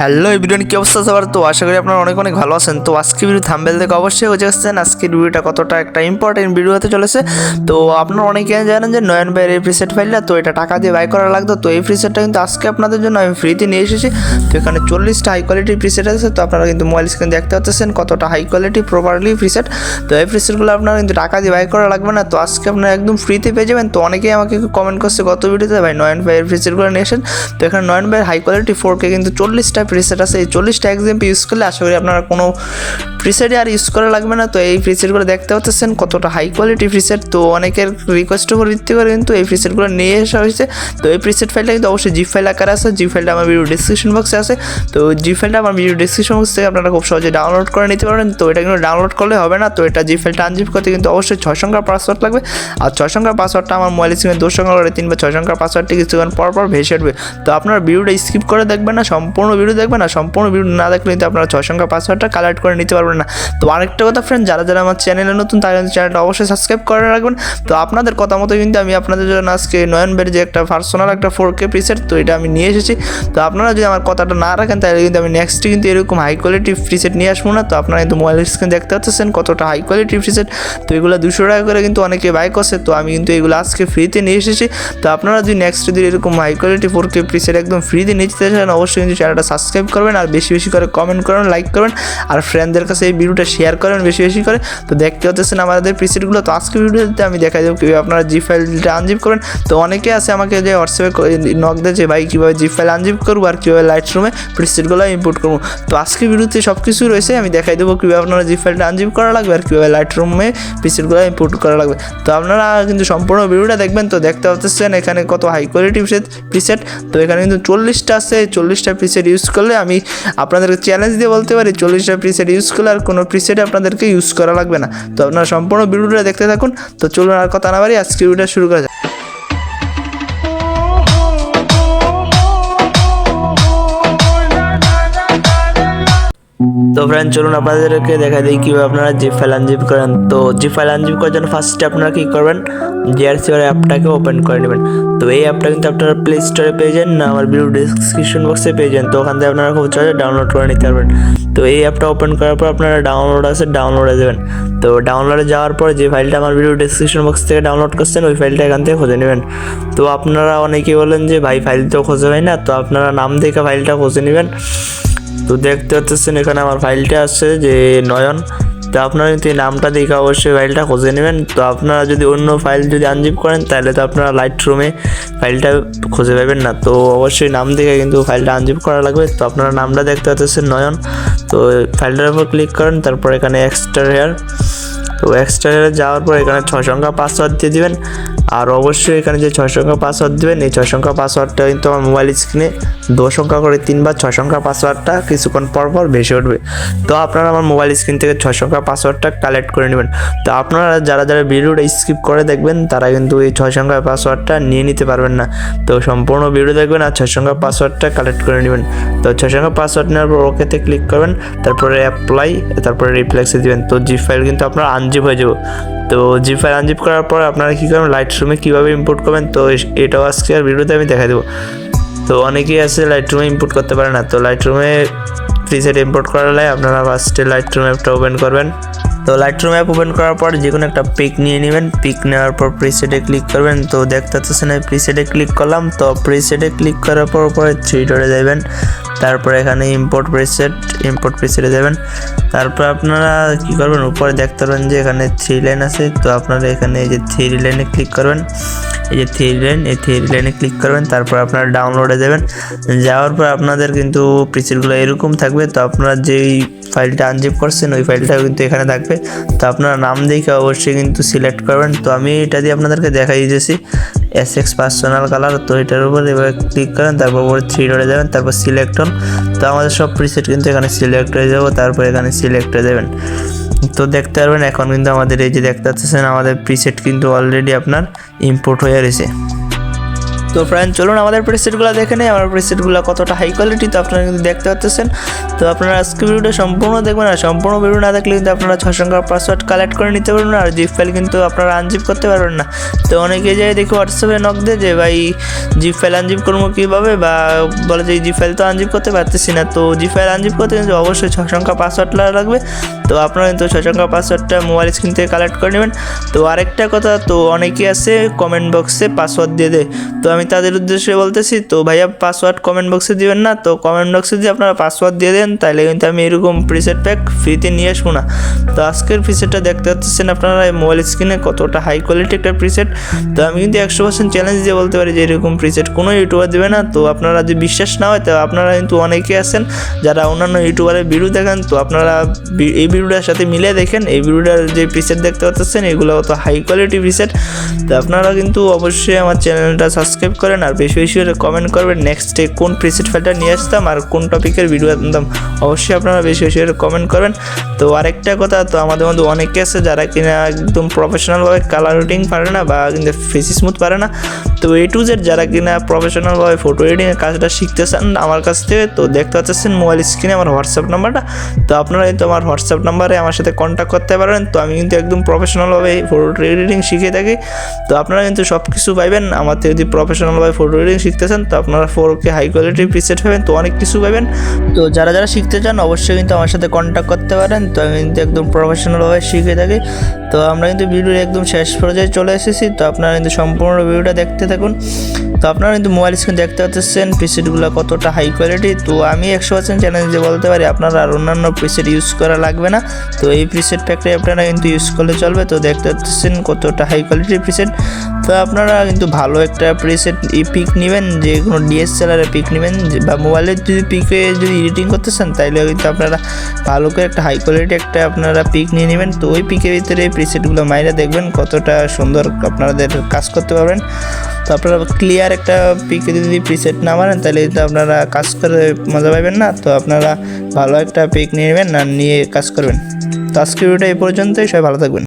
Hello everyone, কি অবস্থা সবার? তো আশা করি আপনারা অনেক অনেক ভালো আছেন। তো আজকে ভিডিও থাম্বেল দেখে অবশ্যই বুঝে গেছেন, আজকের ভিডিওটা কতটা একটা ইম্পর্টেন্ট ভিডিও হতে চলেছে। তো আপনারা অনেকে জানেন যে নয়ন ভাইয়ের এই প্রিসেট ফাইলটা তো এটা টাকা দিয়ে বাই করা লাগতো। তো এই প্রিসেটটা কিন্তু আজকে আপনাদের জন্য আমি ফ্রিতে নিয়ে এসেছি। তো এখানে চল্লিশটা হাই কোয়ালিটির প্রিসেট আছে, তো আপনারা কিন্তু মোবাইল স্ক্রিন দেখতে পাচ্ছেন কতটা হাই কোয়ালিটি প্রপারলি প্রিসেট তো এই প্রিসেটগুলো আপনারা কিন্তু টাকা দিয়ে বাই করা লাগবে না। তো আজকে আপনারা একদম ফ্রিতে পেয়ে যাবেন। তো অনেকেই আমাকে কমেন্ট করছে গত ভিডিওতে ভাই নয়ন ভাইয়ের প্রিসেটগুলো নিয়ে এসেন তো এখানে নয়ন ভাইয়ের হাই কোয়ালিটি ফোর কে কিন্তু চল্লিশটা প্রিসেট আছে, এই চল্লিশটা এক্সাম্পল ইউজ করলে আশা করি আপনারা কোনো প্রিসেটই আর ইউজ করা লাগবে না। তো এই প্রিসেটগুলো দেখতে পাচ্ছেন, কতটা হাই কোয়ালিটি প্রিসেট তো অনেকের রিকোয়েস্ট উপর ভিত্তি করে কিন্তু এই প্রিসেটগুলো নিয়ে আসা হয়েছে। তো এই প্রিসেট ফাইলটা কিন্তু অবশ্যই জি ফাইল আকারে আছে। জি ফাইলটা আমার ভিডিও ডিসক্রিপশন বক্সে আছে। তো জি ফাইলটা আমার ভিডিও ডিসক্রিপশন বক্স থেকে আপনারা খুব সহজে ডাউনলোড করে নিতে পারেন। তো এটা কিন্তু ডাউনলোড করলে হবে না। তো এটা জি ফাইলটা আনজিপ করতে কিন্তু অবশ্যই ছয় সংখ্যার পাসওয়ার্ড লাগবে। আর ছয় সংখ্যার পাসওয়ার্ডটা আমার মোবাইল স্ক্রিনে দু সংখ্যা তিন বা ছয় সংখ্যার পাসওয়ার্ডটি কিছুক্ষণ পর পর ভেসে উঠবে। তো আপনার ভিডিওটা স্কিপ করে দেখবেন না, সম্পূর্ণ ভিডিও দেখবেন না, সম্পূর্ণ ভিডিও না দেখলে কিন্তু আপনারা ছয় সংখ্যা পাসওয়ার্ডটা কালেক্ট করে নিতে পারবেন না। তো আরেকটা কথা ফ্রেন্ড যারা যারা আমার চ্যানেলে নতুন, তারা চ্যানেলটা অবশ্যই সাবস্ক্রাইব করে রাখবেন। তো আপনাদের কথা মতো কিন্তু আমি আপনাদের জন্য আজকে নয়নবের যে একটা পার্সোনাল একটা ফোর কে প্রিসেট তো এটা আমি নিয়ে এসেছি। তো আপনারা যদি আমার কথাটা না রাখেন, তাহলে কিন্তু আমি নেক্সট কিন্তু এরকম হাই কোয়ালিটি প্রিসেট নিয়ে আসব না। তো আপনারা কিন্তু মোবাইল স্ক্রিন দেখতে পাচ্ছেন কতটা হাই কোয়ালিটি প্রিসেট তো এগুলো দুশো টাকা করে কিন্তু অনেকে বাই করছে, তো আমি কিন্তু এগুলো আজকে ফ্রিতে নিয়ে এসেছি। তো আপনারা যদি নেক্সট যদি এরকম high quality four K preset একদম ফ্রিতে নিতে চান, অবশ্যই কিন্তু চ্যানেলটা সাবস্ক্রাইব করবেন আর বেশি বেশি করে কমেন্ট করবেন লাইক করবেন আর ফ্রেন্ডদের কাছে এই ভিডিওটা শেয়ার করেন বেশি বেশি করে। তো দেখতে হতেছেন আমাদের প্রিসেটগুলো তো আজকে ভিডিওতে আমি দেখা দেবো কীভাবে আপনারা জি ফাইলটা আনজিপ করবেন। তো অনেকে আছে আমাকে যে হোয়াটসঅ্যাপে নক দেয় যে, ভাই, কীভাবে জি ফাইল আনজিপ করব আর কীভাবে লাইট রুমে প্রিসেটগুলো ইম্পোর্ট করব? তো আজকে ভিডিওতে সব কিছু রয়েছে। আমি দেখাই দেবো কীভাবে আপনারা জি ফাইলটা আনজিপ করা লাগবে আর কীভাবে লাইট রুমে প্রিসেটগুলো ইম্পোর্ট করা লাগবে। তো আপনারা কিন্তু সম্পূর্ণ ভিডিওটা দেখবেন। তো দেখতে পাচ্ছেন এখানে কত হাই কোয়ালিটি প্রিসেট তো এখানে কিন্তু চল্লিশটা আছে। চল্লিশটা প্রিসেট ইউজ করলে আমি আপনাদেরকে চ্যালেঞ্জ দিয়ে বলতে পারি চল্লিশটা প্রিসেট ইউজ করলে আর কোনো প্রিসেট আপনাদেরকে ইউজ করা লাগবে না। তো আপনারা সম্পূর্ণ ভিডিওটা দেখতে থাকুন। তো চলুন আর কথা না বাড়ি আজকে ভিডিওটা শুরু করা যাক। তো ফ্রেন্ড চলুন আপনাদেরকে দেখা দিই কীভাবে আপনারা জিপ ফাইল আনজিপ করেন। তো জিপ ফাইল আনজিপ করার জন্য ফার্স্টে আপনারা কী করবেন? জিআরসিওর অ্যাপটাকে ওপেন করে নেবেন। তো এই অ্যাপটা কিন্তু আপনারা প্লে স্টোরে পেয়ে যান, না আমার ভিডিও ডিসক্রিপশন বক্সে পেয়ে যান। তো ওখান থেকে আপনারা খুব সহজে ডাউনলোড করে নিতে পারবেন। তো এই অ্যাপটা ওপেন করার পর আপনারা ডাউনলোড আছে ডাউনলোডে দেবেন। তো ডাউনলোডে যাওয়ার পর যে ফাইলটা আমার ভিডিও ডিসক্রিপশন বক্স থেকে ডাউনলোড করছেন, ওই ফাইলটা এখান থেকে খুঁজে নেবেন। তো আপনারা অনেকেই বলেন যে, ভাই ফাইল তো খুঁজে হয় না। তো আপনারা নাম দেখে ফাইলটা খুঁজে নেবেন। তো দেখতে পাচ্ছেন, এখানে আমার ফাইলটা আছে যে নয়ন। তো আপনারা এই নামটা দেখে অবশ্যই ফাইলটা খুঁজে নেবেন। তো আপনারা যদি অন্য ফাইল যদি আনজিপ করেন, তাহলে তো আপনারা লাইট রুমে ফাইলটা খুঁজে পাবেন না। তো অবশ্যই নাম দেখে কিন্তু ফাইলটা আনজিপ করা লাগবে। তো আপনারা নামটা দেখতে পাচ্ছেন, নয়ন। তো ফাইলটার উপর ক্লিক করেন, তারপর এখানে এক্সট্রা হেয়ার তো এক্সট্রা হেয়ারে যাওয়ার পর এখানে ছয় সংখ্যা পাসওয়ার্ড দিয়ে দিবেন। আর অবশ্যই এখানে যে ছয় সংখ্যা পাসওয়ার্ড দেবেন, এই ছয় সংখ্যা পাসওয়ার্ডটা কিন্তু আমার মোবাইল স্ক্রিনে দু সংখ্যা করে তিনবার ছয় সংখ্যা পাসওয়ার্ডটা কিছুক্ষণ পর পর ভেসে উঠবে। তো আপনারা আমার মোবাইল স্ক্রিন থেকে ছয় সংখ্যা পাসওয়ার্ডটা কালেক্ট করে নেবেন। তো আপনারা যারা যারা ভিডিওটা স্কিপ করে দেখবেন, তারা কিন্তু এই ছয় সংখ্যা পাসওয়ার্ডটা নিয়ে নিতে পারবেন না। তো সম্পূর্ণ ভিডিও দেখবেন আর ছয় সংখ্যা পাসওয়ার্ডটা কালেক্ট করে নেবেন। তো ছয় সংখ্যা পাসওয়ার্ড নেওয়ার পর ওকেতে ক্লিক করবেন, তারপরে অ্যাপ্লাই তারপরে রিপ্লেক্সে দিবেন। তো জি ফাইল কিন্তু আপনার আনজিপ হয়ে যাবে। তো জি ফাইল আনজিপ করার পর আপনারা কী করবেন? লাইট রুমে কীভাবে ইম্পোর্ট করবেন, তো এটাও আজকে আর ভিডিওতে আমি দেখাই দেবো। তো অনেকেই আছে লাইটরুমে ইম্পোর্ট করতে পারে না, তো লাইটরুমে প্রিসেট ইম্পোর্ট করালে আপনারা ফার্স্টে লাইটরুম অ্যাপটা ওপেন করবেন। তো লাইট রুম অ্যাপ ওপেন করার পর যে কোনো একটা পিক নিয়ে নেবেন। পিক নেওয়ার পর প্রিসেটে ক্লিক করবেন। তো দেখতে পাচ্ছেন প্রিসেটে ক্লিক করলাম। তো প্রিসেটে ক্লিক করার পর থ্রি ডটে যাবেন। তারপর এখানে ইম্পোর্ট প্রিসেট ইম্পোর্ট প্রিসেটে যাবেন। তারপর আপনারা কি করবেন? উপরে দেখতে পাবেন যে এখানে থ্রি লাইন আছে। তো আপনারা এখানে এই যে থ্রি লাইনে ক্লিক করবেন। এই যে থ্রি লাইন এই থ্রি লাইনে ক্লিক করবেন। তারপর আপনারা ডাউনলোডে যাবেন। যাওয়ার পর আপনাদের কিন্তু প্রিসেটগুলো এরকম থাকবে। তো আপনারা যেই ফাইলটা আনজিপ করছেন, ওই ফাইলটাও কিন্তু এখানে থাকবে। তো আপনারা নাম দেখে অবশ্যই কিন্তু সিলেক্ট করবেন। তো আমি এটা দিয়ে আপনাদেরকে দেখাই দিয়েছি এস এক্স পার্সোনাল কালার তো এটার উপর এবার ক্লিক করেন, তারপর উপরে থ্রি ডটে যাবেন, তারপর সিলেক্ট হন। তো আমাদের সব প্রিসেট কিন্তু এখানে সিলেক্ট হয়ে যাব, তারপর এখানে সিলেক্ট হয়ে যাবেন। তো দেখতে পারবেন, এখন কিন্তু আমাদের এই যে দেখতে পাচ্ছেন, আমাদের প্রিসেট কিন্তু অলরেডি আপনার ইম্পোর্ট হয়ে রয়েছে তো ফ্রেন্ড চলুন আমাদের প্রেসেটগুলো দেখে নেই। আমার প্রেসেটগুলো কতটা হাই কোয়ালিটি তো আপনারা কিন্তু দেখতে পাচ্ছেন। তো আপনারা আজকে ভিডিওটা সম্পূর্ণ দেখবেন আর সম্পূর্ণ ভিডিও না দেখলে কিন্তু আপনারা ছয় সংখ্যার পাসওয়ার্ড কালেক্ট করে নিতে পারবেন আর জিপ ফাইল কিন্তু আপনারা আনজিপ করতে পারবেন না। তো অনেকে যায় দেখি হোয়াটসঅ্যাপে নক দেয় যে, ভাই জিপ ফাইল আনজিপ করব কীভাবে? বা বলে যে জিপ ফাইল তো আনজিপ করতে পারতেছি না। তো জিপ ফাইল আনজিপ করতে কিন্তু অবশ্যই ছয় সংখ্যা পাসওয়ার্ড লাগবে। তো আপনারা কিন্তু ছয় সংখ্যা পাসওয়ার্ডটা মোবাইল স্ক্রিন থেকে কালেক্ট করে নেবেন। তো আরেকটা কথা, তো অনেকে আছে কমেন্ট বক্সে পাসওয়ার্ড দিয়ে দেয়। তো আমি তাদের উদ্দেশ্যে বলতেছি, তো ভাইয়া পাসওয়ার্ড কমেন্ট বক্সে দিবেন না, তো কমেন্ট বক্সে যদি আপনারা পাসওয়ার্ড দিয়ে দেন, তাহলে কিন্তু আমি এরকম প্রিসেট প্যাক ফ্রিতে নিয়ে আসব না। তো আজকের প্রিসেটটা দেখতে পাচ্ছেন আপনারা মোবাইল স্ক্রিনে কতটা হাই কোয়ালিটি একটা প্রিসেট তো আমি কিন্তু একশো পার্সেন্ট চ্যালেঞ্জ দিয়ে বলতে পারি যে এরকম প্রিসেট কোনো ইউটিউবার দেবে না। তো আপনারা যদি বিশ্বাস না হয়, তো আপনারা কিন্তু অনেকে আছেন, যারা অন্যান্য ইউটিউবারের ভিডিও দেখেন, তো আপনারা এই ভিডিওটার সাথে মিলে দেখেন। এই ভিডিওটার যে প্রিসেট দেখতে পাচ্ছেন এগুলো তো হাই কোয়ালিটি প্রিসেট তো আপনারা কিন্তু অবশ্যই আমার চ্যানেলটা সাবস্ক্রাইব করেন আর বেশি বেশি করে কমেন্ট করবেন নেক্সট ডে কোন প্রিসেট ফাইলটা নিয়ে আসতাম আর কোন টপিকের ভিডিও আনতাম। অবশ্যই আপনারা বেশি বেশি করে কমেন্ট করবেন। তো আরেকটা কথা, তো আমাদের মধ্যে অনেকে আছে যারা কিনা একদম প্রফেশনালভাবে কালার রুটিং পারে না বা কিন্তু ফেসি স্মুথ পারে না। তো এ টু জেড যারা কিনা প্রফেশনালভাবে ফটো এডিংয়ের কাজটা শিখতে চান আমার কাছ থেকে, তো দেখতে পাচ্ছেন মোবাইল স্ক্রিনে আমার হোয়াটসঅ্যাপ নাম্বারটা তো আপনারা কিন্তু আমার হোয়াটসঅ্যাপ নাম্বারে আমার সাথে কন্ট্যাক্ট করতে পারেন। তো আমি কিন্তু একদম প্রফেশনালভাবে ফটো এডিটিং শিখে থাকি। তো আপনারা কিন্তু সব কিছু পাইবেন। আমার থেকে যদি প্রফেশনালভাবে ফটো এডিটিং শিখতে চান তো আপনারা four K high quality preset পাবেন। তো অনেক কিছু পাবেন তো যারা যারা শিখতে চান, অবশ্যই কিন্তু আমার সাথে কন্ট্যাক্ট করতে পারেন। তো আমি কিন্তু একদম প্রফেশনালভাবে শিখে থাকি। তো আমরা কিন্তু ভিডিওর একদম শেষ পর্যায়ে চলে এসেছি। তো আপনারা কিন্তু সম্পূর্ণ ভিডিওটা দেখতে থাকুন। তো আপনারা কিন্তু মোবাইল স্ক্রিন দেখতে পাচ্ছেন প্রিসেটগুলো কতটা হাই কোয়ালিটি তো আমি একশো পার্সেন্ট চ্যালেঞ্জে বলতে পারি, আপনারা আর অন্যান্য প্রিসেট ইউজ করা লাগবে না। তো এই প্রিসেট প্যাকটাই আপনারা কিন্তু ইউজ করলে চলবে। তো দেখতে পাচ্ছেন কতটা হাই কোয়ালিটির প্রিসেট তো আপনারা কিন্তু ভালো একটা প্রিসেট পিক নেবেন, যে কোনো ডিএসএলআর পিক নেবেন, বা মোবাইলের যদি পিকে যদি এডিটিং করতে চান, তাইলে কিন্তু আপনারা ভালো করে একটা হাই কোয়ালিটি একটা আপনারা পিক নিয়ে নেবেন। তো ওই পিকের ভিতরে প্রিসেটগুলো মাইরা দেখবেন কতটা সুন্দর আপনাদের কাজ করতে পারবেন। তো আপনারা ক্লিয়ার একটা পিকে যদি প্রিসেট না মারেন, তাহলে তো আপনারা কাজ করে মজা পাবেন না। তো আপনারা ভালো একটা পিক নিয়ে নেবেন আর নিয়ে কাজ করবেন। তো আজকে ভিডিওটা এই পর্যন্তই, সবাই ভালো থাকবেন।